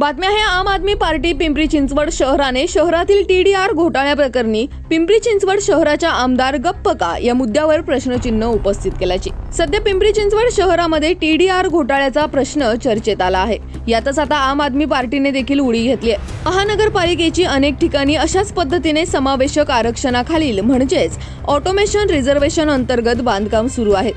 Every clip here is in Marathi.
बातम्या आहे आम आदमी पार्टी पिंपरी चिंचवड शहराने शहरातील टी डी आर घोटाळ्याप्रकरणी पिंपरी चिंचवड शहराच्या आमदार गप्प का या मुद्द्यावर प्रश्नचिन्ह उपस्थित केल्याची. सध्या पिंपरी चिंचवड शहरामध्ये टी डी आर घोटाळ्याचा प्रश्न चर्चेत आला आहे. यातच आता आम आदमी पार्टीने देखील उडी घेतली आहे. महानगरपालिकेची अनेक ठिकाणी अशाच पद्धतीने समावेशक आरक्षणाखालील म्हणजेच ऑटोमेशन रिझर्वेशन अंतर्गत बांधकाम सुरू आहे.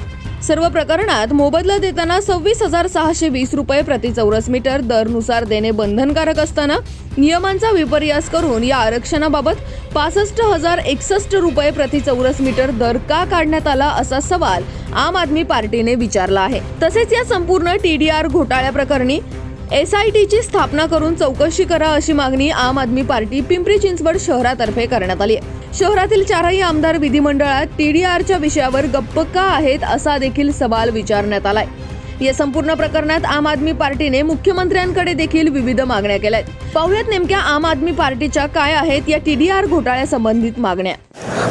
सर्व प्रकरणात मोबदला देताना सव्वीस हजार सहाशे वीस रुपये प्रति चौरस मीटर दरनुसार देणे बंधनकारक असताना नियमांचा विपर्यास करून या आरक्षणाबाबत पासष्ट हजार एकसष्ट रुपये प्रति चौरस मीटर दर का काढण्यात आला असा सवाल आम आदमी पार्टीने विचारला आहे. तसेच या संपूर्ण टी डी आर घोटाळ्याप्रकरणी एस आय टीची स्थापना करून चौकशी करा अशी मागणी आम आदमी पार्टी पिंपरी चिंचवड शहरातर्फे करण्यात आली आहे. शहरातील चारही आमदार विधिमंडळात टीडीआरच्या विषयावर गप्प का आहेत असा देखील सवाल विचारण्यात आलाय. या संपूर्ण प्रकरणात आम आदमी पार्टीने मुख्यमंत्र्यांकडे देखील विविध मागण्या केल्या आहेत पाहुयात नेमक्या आम आदमी पार्टीच्या काय आहेत या टीडीआर घोटाळ्यासंबंधित मागण्या.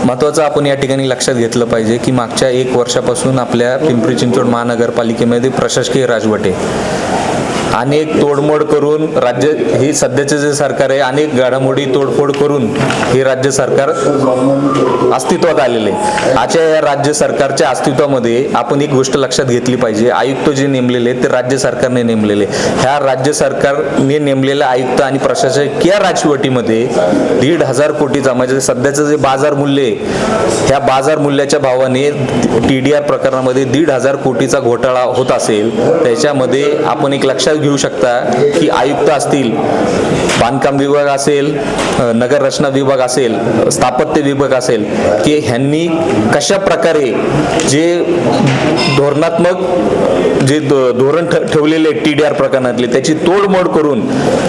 महत्त्वाचं आपण या ठिकाणी लक्षात घेतलं पाहिजे की मागच्या एक वर्षापासून आपल्या पिंपरी चिंचवड महानगरपालिकेमध्ये प्रशासकीय राजवट आहे. अनेक तोडमोड करून राज्य ही सध्याचे जे सरकार आहे अनेक घडामोडी तोडफोड करून हे राज्य सरकार अस्तित्वात आलेले आहे. आजच्या या राज्य सरकारच्या अस्तित्वामध्ये आपण एक गोष्ट लक्षात घेतली पाहिजे. आयुक्त जे नेमलेले ते राज्य सरकारने नेमलेले ह्या राज्य सरकारने नेमलेल्या आयुक्त आणि प्रशासकीय राजवटीमध्ये दीड हजार कोटीचा म्हणजे सध्याचं जे बाजार मूल्य आहे ह्या बाजार मूल्याच्या भावाने टी डी आर प्रकरणामध्ये दीड हजार कोटीचा घोटाळा होत असेल त्याच्यामध्ये आपण एक लक्षात घेऊ शकता की आयुक्त असतील बांधकाम विभाग असेल नगररचना नगर रचना विभाग असेल स्थापत्य विभाग असेल की ह्यांनी कशा प्रकारे जे धोरणात्मक जे धोरण ठ- ठेवलेले टी डी आर प्रकरणातले त्याची तोडमोड करून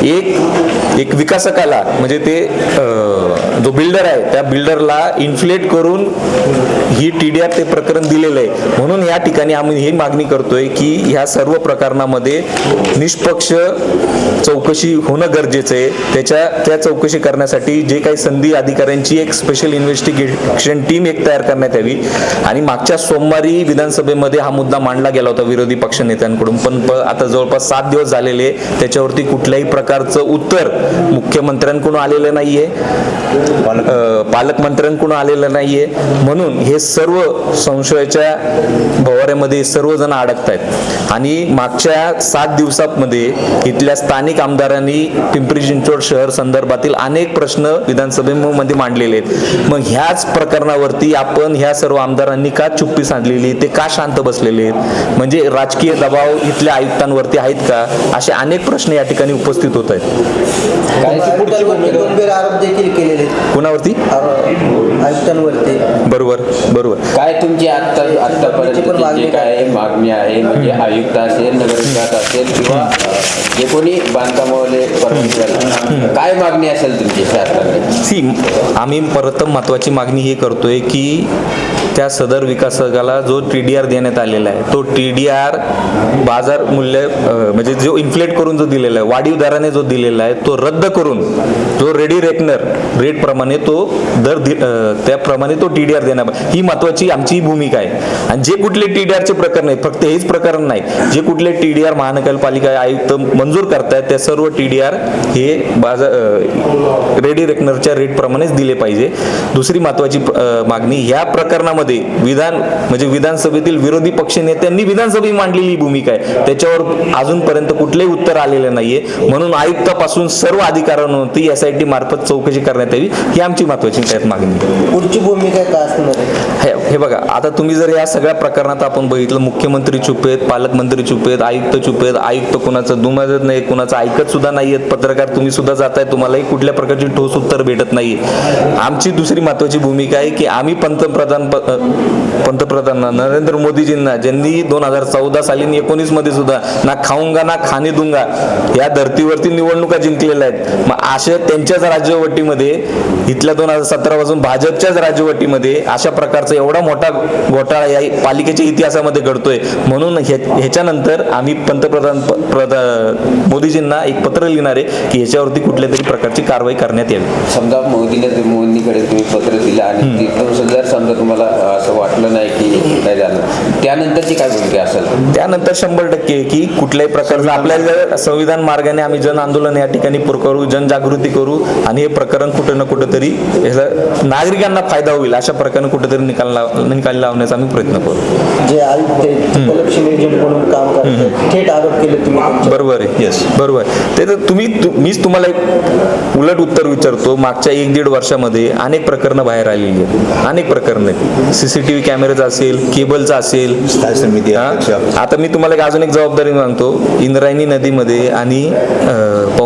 एक एक विकासकाला म्हणजे ते जो बिल्डर आहे त्या बिल्डरला इन्फ्लेट करून ही टी डी आर ते प्रकरण दिलेलं आहे. म्हणून या ठिकाणी आम्ही ही मागणी करतोय की ह्या सर्व प्रकरणामध्ये निष्पक्ष चौकशी होणं गरजेचं आहे. त्याच्या त्या चौकशी करण्यासाठी जे काही संधी अधिकाऱ्यांची एक स्पेशल इन्व्हेस्टिगेशन टीम एक तयार करण्यात यावी. आणि मागच्या सोमवारी विधानसभेमध्ये हा मुद्दा मांडला गेला होता विरोधी पक्ष नेत्यांकडून. पण प- आता जवळपास सात दिवस झालेले आहे. त्याच्यावरती कुठल्याही प्रकारचं उत्तर मुख्यमंत्र्यांकडून आलेलं नाहीये. आहे पालकमंत्र्यांकडून आलेलं नाहीये. म्हणून हे सर्व संशयाच्या भवाऱ्यामध्ये सर्वजण अडकत आहेत आणि मागच्या सात दिवसामध्ये इथल्या स्थानिक आमदारांनी पिंपरी चिंचवड शहर संदर्भातील अनेक प्रश्न विधानसभेमध्ये मांडलेले आहेत. मग ह्याच प्रकरणावरती आपण ह्या सर्व आमदारांनी का चुप्पी सांडलेली ते का शांत बसलेले आहेत? म्हणजे राजकीय दबाव इथल्या आयुक्तांवरती आहेत का? असे अनेक प्रश्न या ठिकाणी उपस्थित होत आहेत. कुणावरती? आयुक्तांवरती. बरोबर बरोबर. काय तुमची आता आतापर्यंत जे काय मागणी आहे म्हणजे आयुक्त असेल नगरविकास असेल किंवा जे कोणी बांधकामावाले काय मागणी असेल तुमची शासनाकडे? सी आम्ही प्रथम महत्वाची मागणी ही करतोय की त्या सदर विकासकाला जो टी डी आर देण्यात आलेला आहे तो टी डी आर बाजार मूल्य म्हणजे जो इन्फ्लेट करून जो दिलेला आहे वाढीव दराने जो दिलेला आहे तो रद्द करून जो रेडी रेकनर रेट प्रमाणे तो दर त्याप्रमाणे तो टी डी आर देणार ही महत्वाची आमची भूमिका आहे. आणि जे कुठले टी डी आरचे प्रकरण आहेत फक्त हेच प्रकरण नाही जे कुठले टी डी आर महानगरपालिका आयुक्त मंजूर करतायत त्या सर्व टी डी आर हे बाजार रेडी रेकनरच्या रेट प्रमाणेच दिले पाहिजे. दुसरी महत्वाची मागणी ह्या प्रकरणामध्ये विधान म्हणजे विधानसभेतील विरोधी पक्ष नेत्यांनी विधानसभेत मांडलेली भूमिका आहे. त्याच्यावर अजूनपर्यंत कुठलेही उत्तर आलेलं नाहीये. म्हणून आयुक्तापासून सर्व अधिकाऱ्यांवरती एस आय टी मार्फत चौकशी करण्यात यावी. ही आमची महत्वाची त्यात मागणी. पुढची भूमिका काय असणार हे हे बघा आता तुम्ही जर या सगळ्या प्रकरणात आपण बघितलं मुख्यमंत्री चुप आहेत पालकमंत्री चुप आहेत आयुक्त चुप आहेत आयुक्त कुणाचं दुमजत नाही कुणाचं ऐकत सुद्धा नाही आहेत पत्रकार तुम्ही सुद्धा जाताय तुम्हालाही कुठल्या प्रकारची ठोस उत्तर भेटत नाही आमची दुसरी महत्वाची भूमिका आहे की आम्ही पंतप्रधान प- पंतप्रधान नरेंद्र मोदीजींना ज्यांनी दोन हजार चौदा साली एकोणीसमध्ये सुद्धा ना खाऊंगा ना खाणे दूंगा या धर्तीवरती निवडणुका जिंकलेल्या आहेत. मग अशा त्यांच्याच राज्यवटीमध्ये इथल्या दोन हजार सतरा पासून भाजपच्याच राज्यवटीमध्ये अशा प्रकारचा एवढा मोठा घोटाळा या पालिकेच्या इतिहासामध्ये घडतोय. म्हणून ह्याच्यानंतर आम्ही पंतप्रधान प- मोदीजींना एक पत्र लिहिणार आहे की याच्यावरती कुठल्या तरी प्रकारची कारवाई करण्यात यावी समजा मोदीने मोदीकडे तुम्ही पत्र दिलं आणि जर समजा तुम्हाला असं वाटलं नाही की काय झालं त्यानंतरची काय भूमिका असेल? त्यानंतर शंभर टक्के की कुठल्याही प्रकारचं आपल्याला जर संविधान मार्गाने आम्ही जन आंदोलन या ठिकाणी पुर करू जनजागृती करू आणि हे प्रकरण कुठं ना कुठं तरी ह्याचा नागरिकांना फायदा होईल अशा प्रकारे कुठेतरी निकाल लाव निकाल लावण्याचा आम्ही प्रयत्न करू. जे आयुक्त एजंट म्हणून काम करतात थेट आरोप केले. बरोबर आहे. येस बरोबर. ते तर तुम्ही मीच तुम्हाला एक उलट उत्तर विचारतो. मागच्या एक दीड वर्षामध्ये अनेक प्रकरणं बाहेर आलेली आहेत. अनेक प्रकरणं आहेत. सी सी टी व्ही कॅमेऱ्याचा असेल. केबलचा असेल हा? आता मी तुम्हाला एक अजून एक जबाबदारी मागतो. इंद्रायणी नदीमध्ये आणि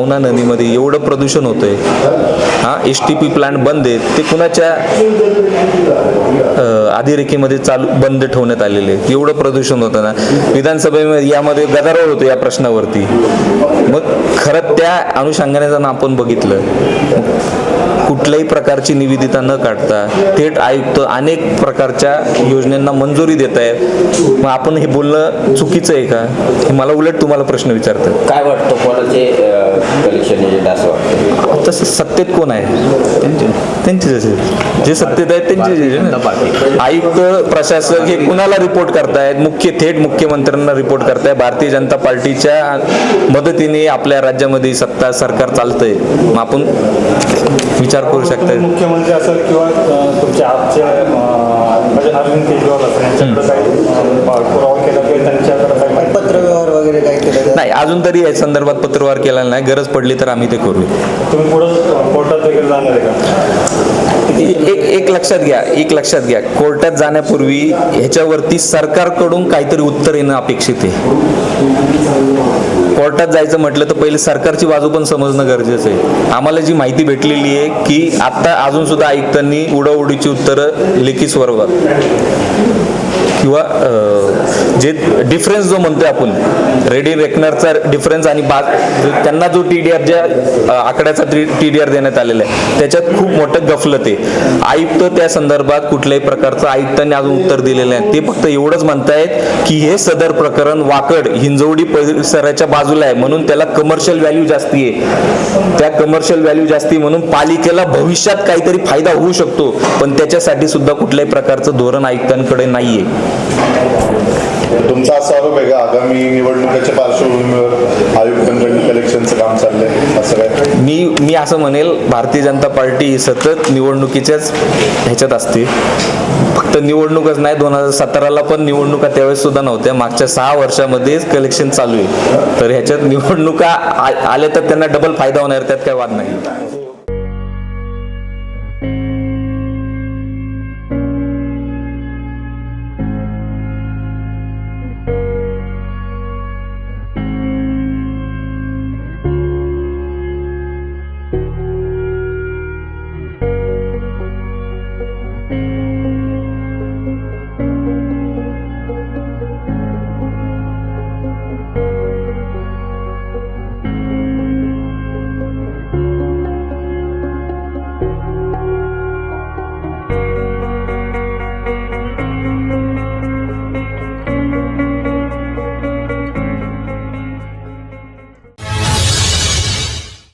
यमुना नदीमध्ये एवढं प्रदूषण होतंय. हा एस टी पी प्लांट बंद आहेत. ते कुणाच्या अं, अधिरेखीमध्ये चालू बंद ठेवण्यात आलेले आहेत. एवढं प्रदूषण होतं ना. विधानसभेमध्ये यामध्ये गदारोळ होतो या प्रश्नावरती. मग खरं त्या अनुषंगाने जर आपण बघितलं कुठल्याही प्रकारची निविदिता न काढता थेट आयुक्त अनेक प्रकारच्या योजनांना मंजुरी देत आहेत मग आपण हे बोलणं चुकीचं आहे का? हे मला उलट तुम्हाला प्रश्न विचारतात. काय वाटतं कोणाचे कलेक्शन एजंट असं वाटतं? तसं सत्तेत कोण आहे? त्यांचे त्यांचेच असेल. जे सत्तेत आहेत त्यांचे. आयुक्त प्रशासक हे कुणाला रिपोर्ट करतायत? मुख्य थेट मुख्यमंत्र्यांना रिपोर्ट करताय भारतीय जनता पार्टीच्या मदतीने आपल्या राज्यामध्ये सत्ता सरकार चालतंय. मग आपण विचार करू शकता मुख्यमंत्री असेल किंवा अ, तुमचे आजचे अ, म्हणजे अरविंद केजरीवाल असेल यांच्याकडे काही अ, पुरावा केला किंवा त्यांच्याकडे काही माहिती पत्रव्यवहार वगैरे काय केलं नाही अजून तरी या संदर्भात पत्रव्यवहार केलेला नाही. गरज पडली तर आम्ही ते करू तुम्ही पुढे कोर्टात वगैरे जाणार आहे का? एक एक लक्षात घ्या एक लक्षात घ्या. कोर्टात जाण्यापूर्वी ह्याच्यावरती सरकारकडून काहीतरी उत्तर येणं अपेक्षित आहे. कोर्टात जायचं म्हटलं तर पहिले सरकारची बाजू पण समजणं गरजेचं आहे. आम्हाला जी माहिती भेटलेली आहे की आता अजून सुद्धा आयुक्तांनी उडाउडीची उत्तरं लेखी स्वरूपात किंवा जे डिफरन्स जो म्हणतोय आपण रेडी रेकनरचा डिफरन्स आणि बा जो त्यांना जो टी डी आर ज्या आकड्याचा टी डी आर देण्यात आलेला आहे त्याच्यात खूप मोठं गफलत आहे. आयुक्त त्या संदर्भात कुठल्याही प्रकारचं आयुक्तांनी अजून उत्तर दिलेलं आहे ते फक्त एवढंच म्हणतायत की हे सदर प्रकरण वाकड हिंजवडी परिसराच्या बाजूला आहे म्हणून त्याला कमर्शियल व्हॅल्यू जास्ती आहे. त्या कमर्शियल व्हॅल्यू जास्ती म्हणून पालिकेला भविष्यात काहीतरी फायदा होऊ शकतो पण त्याच्यासाठी सुद्धा कुठल्याही प्रकारचं धोरण आयुक्तांकडे नाहीये. तुमचा असा आरोप आहे का? आगामी निवडणुकीच्या पार्श्वभूमीवर आयुक्तांकडून कलेक्शनचं काम चाललंय असं काय? मी मी असं म्हणेल भारतीय जनता पार्टी ही सतत निवडणुकीच्याच ह्याच्यात असते. फक्त निवडणूकच नाही दोन हजार सतराला पण निवडणुका त्यावेळेस सुद्धा नव्हत्या. मागच्या सहा वर्षामध्येच कलेक्शन चालू आहे. तर ह्याच्यात निवडणुका आ- आल्या तर त्यांना डबल फायदा होणार त्यात काय वाद नाही.